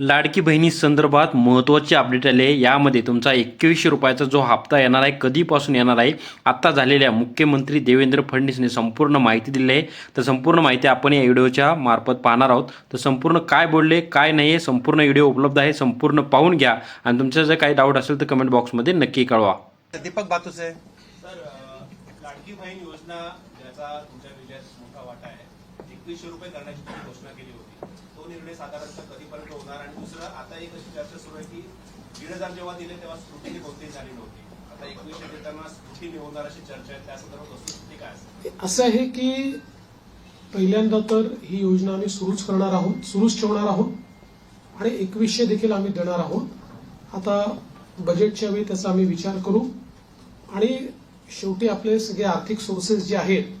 लाडकी बहिणी संदर्भात महत्त्वाचे अपडेट आले यामध्ये तुमचा एकवीसशे रुपयाचा जो हप्ता येणार आहे कधीपासून येणार आहे आत्ता झालेल्या मुख्यमंत्री देवेंद्र फडणवीसने संपूर्ण माहिती दिली आहे. तर संपूर्ण माहिती आपण या व्हिडिओच्या मार्फत पाहणार आहोत. तर संपूर्ण काय बोलले काय नाही आहे संपूर्ण व्हिडिओ उपलब्ध आहे संपूर्ण पाहून घ्या. आणि तुमचं जर काही डाऊट असेल तर कमेंट बॉक्समध्ये नक्की कळवा. दीपक बातुसे सर लाडकी बहीण योजना ज्याचा तुमच्या मोठा वाटा आहे एकवीसशे रुपये करण्याची तुम्ही घोषणा केली होती. तो निर्णय साधारणतः कधीपर्यंत होणार आणि दुसरं आता एक अशी चर्चा सुरू आहे की दीड हजार जेव्हा दिले तेव्हा स्क्रुटिनी कोणतीही झाली नव्हती. आता एकवीसशे देताना स्क्रुटिनी होणार अशी चर्चा आहे. त्या संदर्भात वस्तुस्थिती काय असं आहे की पहिल्यांदा तर ही योजना आम्ही सुरूच करणार आहोत सुरूच ठेवणार आहोत आणि एकवीसशे देखील आम्ही देणार आहोत. आता बजेटच्या वेळी त्याचा आम्ही विचार करू आणि शेवटी आपले सगळे आर्थिक सोर्सेस जे आहेत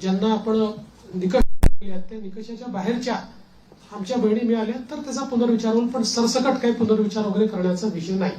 ज्यांना आपण निकष त्या निकषाच्या बाहेरच्या आमच्या बहिणी मिळाल्या तर त्याचा पुनर्विचार होईल पण सरसकट काही पुनर्विचार वगैरे करण्याचा विषय नाही.